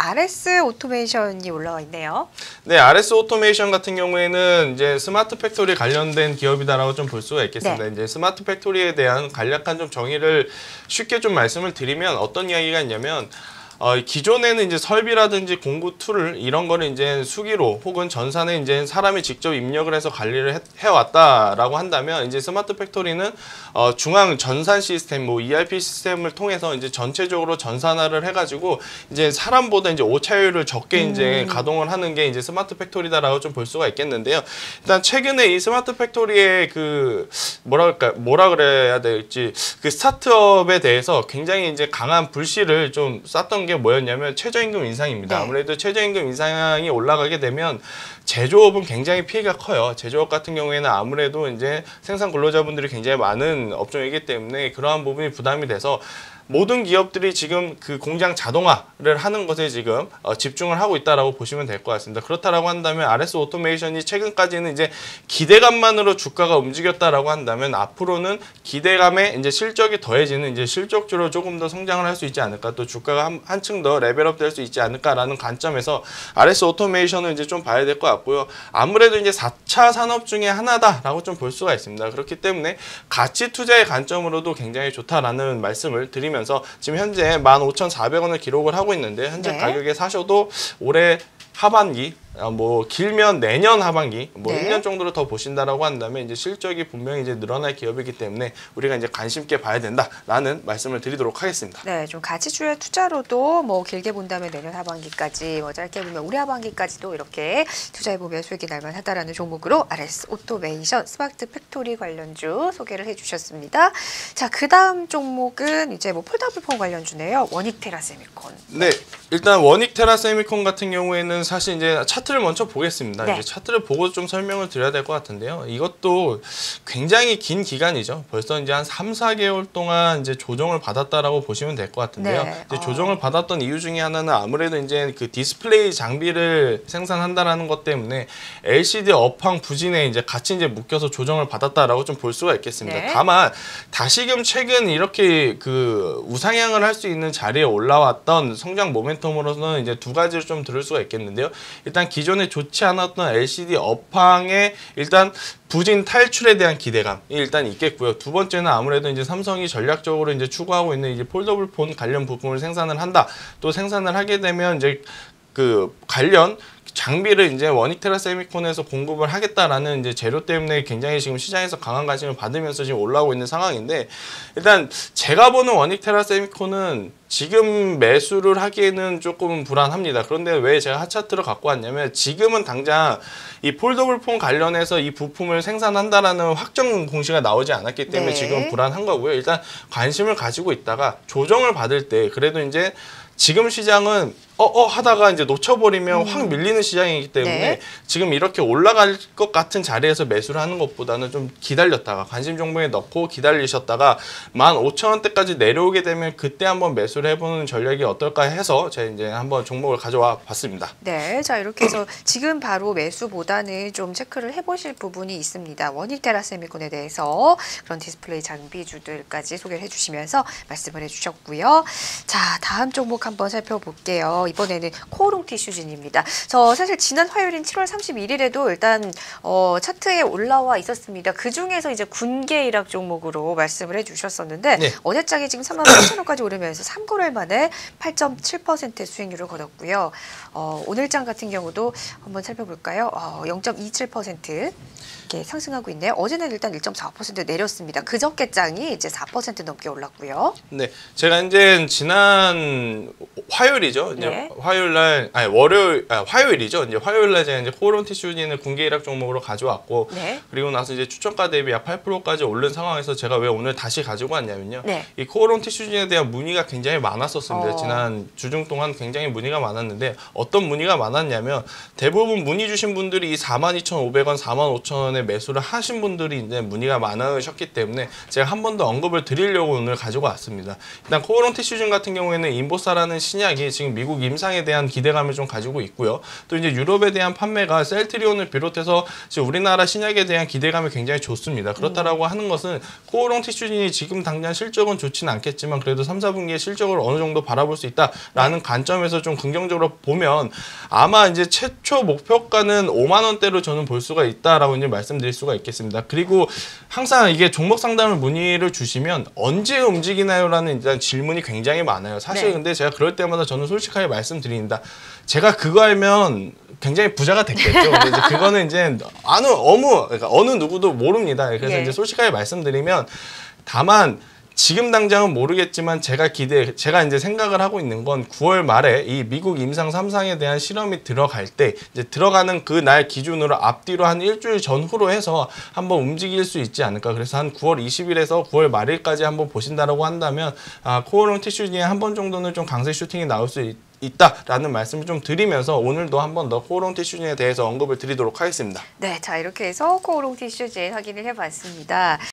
RS 오토메이션이 올라와 있네요. 네, RS 오토메이션 같은 경우에는 이제 스마트 팩토리 관련된 기업이다라고 좀 볼 수가 있겠습니다. 네. 이제 스마트 팩토리에 대한 간략한 좀 정의를 쉽게 좀 말씀을 드리면 어떤 이야기가 있냐면 어, 기존에는 이제 설비라든지 공구 툴을 이런 거를 이제 수기로 혹은 전산에 이제 사람이 직접 입력을 해서 관리를 해, 해왔다라고 한다면 이제 스마트 팩토리는 어, 중앙 전산 시스템, 뭐 ERP 시스템을 통해서 이제 전체적으로 전산화를 해가지고 이제 사람보다 이제 오차율을 적게 이제 가동을 하는 게 이제 스마트 팩토리다라고 좀 볼 수가 있겠는데요. 일단 최근에 이 스마트 팩토리의 그 뭐랄까 뭐라 그래야 될지 그 스타트업에 대해서 굉장히 이제 강한 불씨를 좀 쐈던 게 뭐였냐면 최저임금 인상입니다. 네. 아무래도 최저임금 인상이 올라가게 되면 제조업은 굉장히 피해가 커요. 제조업 같은 경우에는 아무래도 이제 생산 근로자분들이 굉장히 많은 업종이기 때문에 그러한 부분이 부담이 돼서 모든 기업들이 지금 그 공장 자동화를 하는 것에 지금 어, 집중을 하고 있다라고 보시면 될 것 같습니다. 그렇다라고 한다면 RS 오토메이션이 최근까지는 이제 기대감만으로 주가가 움직였다라고 한다면 앞으로는 기대감에 이제 실적이 더해지는 이제 실적주로 조금 더 성장을 할 수 있지 않을까 또 주가가 한, 한층 더 레벨업 될 수 있지 않을까라는 관점에서 RS 오토메이션을 이제 좀 봐야 될 것 같고요. 아무래도 이제 4차 산업 중에 하나다라고 좀 볼 수가 있습니다. 그렇기 때문에 가치 투자의 관점으로도 굉장히 좋다라는 말씀을 드리면 서 지금 현재 15,400원을 기록을 하고 있는데 현재 네. 가격에 사셔도 올해 하반기 아, 뭐 길면 내년 하반기 뭐 네. 1년 정도를 더 보신다라고 한다면 이제 실적이 분명히 이제 늘어날 기업이기 때문에 우리가 이제 관심 있게 봐야 된다라는 말씀을 드리도록 하겠습니다. 네, 좀 가치주의 투자로도 뭐 길게 본다면 내년 하반기까지, 뭐 짧게 보면 올해 하반기까지도 이렇게 투자해 보면 수익이 날만 하다라는 종목으로 RS 오토메이션 스마트 팩토리 관련주 소개를 해주셨습니다. 자, 그 다음 종목은 이제 뭐 폴더블폰 관련주네요. 원익테라 세미콘. 네, 일단 원익 테라 세미콘 같은 경우에는 사실 이제 차트 를 먼저 보겠습니다. 네. 이제 차트를 보고 좀 설명을 드려야 될 것 같은데요. 이것도 굉장히 긴 기간이죠. 벌써 이제 한 3, 4개월 동안 이제 조정을 받았다라고 보시면 될 것 같은데요. 네. 이제 어. 조정을 받았던 이유 중에 하나는 아무래도 이제 그 디스플레이 장비를 생산한다라는 것 때문에 LCD 업황 부진에 이제 같이 이제 묶여서 조정을 받았다라고 좀 볼 수가 있겠습니다. 네. 다만 다시금 최근 이렇게 그 우상향을 할 수 있는 자리에 올라왔던 성장 모멘텀으로서는 이제 두 가지를 좀 들을 수가 있겠는데요. 일단 기존에 좋지 않았던 LCD 업황의 일단 부진 탈출에 대한 기대감이 일단 있겠고요. 두 번째는 아무래도 이제 삼성이 전략적으로 이제 추구하고 있는 이제 폴더블 폰 관련 부품을 생산을 한다. 또 생산을 하게 되면 이제 그 관련 장비를 이제 원익테라 세미콘에서 공급을 하겠다라는 이제 재료 때문에 굉장히 지금 시장에서 강한 관심을 받으면서 지금 올라오고 있는 상황인데 일단 제가 보는 원익테라 세미콘은 지금 매수를 하기에는 조금 불안합니다. 그런데 왜 제가 하차트를 갖고 왔냐면 지금은 당장 이 폴더블 폰 관련해서 이 부품을 생산한다라는 확정 공시가 나오지 않았기 때문에 네. 지금 불안한 거고요. 일단 관심을 가지고 있다가 조정을 받을 때 그래도 이제 지금 시장은 어어 하다가 이제 놓쳐버리면 확 밀리는 시장이기 때문에 음. 네. 지금 이렇게 올라갈 것 같은 자리에서 매수를 하는 것보다는 좀 기다렸다가 관심 종목에 넣고 기다리셨다가 15,000원대까지 내려오게 되면 그때 한번 매수를 해보는 전략이 어떨까 해서 제가 이제 한번 종목을 가져와 봤습니다. 네, 자 이렇게 해서 지금 바로 매수보다는 좀 체크를 해보실 부분이 있습니다. 원익테라 세미콘에 대해서 그런 디스플레이 장비주들까지 소개를 해주시면서 말씀을 해주셨고요. 자 다음 종목 한번 살펴볼게요. 이번에는 코오롱 티슈진입니다. 저 사실 지난 화요일인 7월 31일에도 일단 어, 차트에 올라와 있었습니다. 그 중에서 이제 군계 일학 종목으로 말씀을 해주셨었는데 네. 어제장에 지금 3만 8천 원까지 오르면서 3개월 만에 8.7% 수익률을 거뒀고요. 어, 오늘장 같은 경우도 한번 살펴볼까요? 어, 0.27% 이렇게 상승하고 있네요. 어제는 일단 1.4% 내렸습니다. 그저께 장이 이제 4% 넘게 올랐고요. 네, 제가 이제 지난 화요일이죠. 이제 네. 화요일 날 아니 월요일 아 화요일이죠. 이제 화요일 날 제가 이제 코론 티슈진을 군계 일학 종목으로 가져왔고 네. 그리고 나서 이제 추천가 대비 약 8%까지 오른 상황에서 제가 왜 오늘 다시 가지고 왔냐면요. 네. 이 코론 티슈진에 대한 문의가 굉장히 많았었습니다. 어. 지난 주중 동안 굉장히 문의가 많았는데 어떤 문의가 많았냐면 대부분 문의 주신 분들이 이 42,500원, 45,000원에 매수를 하신 분들이 이제 문의가 많으셨기 때문에 제가 한 번 더 언급을 드리려고 오늘 가지고 왔습니다. 일단 코론 티슈진 같은 경우에는 인보사라는 신약이 지금 미국 임상에 대한 기대감을 좀 가지고 있고요. 또 이제 유럽에 대한 판매가 셀트리온을 비롯해서 지금 우리나라 신약에 대한 기대감이 굉장히 좋습니다. 그렇다라고 하는 것은 코오롱 티슈진이 지금 당장 실적은 좋지는 않겠지만 그래도 3, 4분기의 실적을 어느 정도 바라볼 수 있다라는 관점에서 좀 긍정적으로 보면 아마 이제 최초 목표가는 5만 원대로 저는 볼 수가 있다라고 이제 말씀드릴 수가 있겠습니다. 그리고 항상 이게 종목 상담을 문의를 주시면 언제 움직이나요라는 일단 질문이 굉장히 많아요. 사실 네. 근데 제가 그럴 때마다 저는 솔직하게 말 씀드립니다. 제가 그거 알면 굉장히 부자가 됐겠죠. 근데 이제 그거는 이제 어느 어무 그러니까 어느 누구도 모릅니다. 그래서 예. 이제 솔직하게 말씀드리면 다만 지금 당장은 모르겠지만 제가 기대 제가 이제 생각을 하고 있는 건 9월 말에 이 미국 임상 3상에 대한 실험이 들어갈 때 이제 들어가는 그 날 기준으로 앞뒤로 한 일주일 전후로 해서 한번 움직일 수 있지 않을까 그래서 한 9월 20일에서 9월 말일까지 한번 보신다라고 한다면 아, 코어롱 티슈 중에 한 번 정도는 좀 강세 슈팅이 나올 수 있, 있다라는 말씀을 좀 드리면서 오늘도 한 번 더 코어롱 티슈진에 대해서 언급을 드리도록 하겠습니다. 네, 자 이렇게 해서 코오롱 티슈진 확인을 해봤습니다.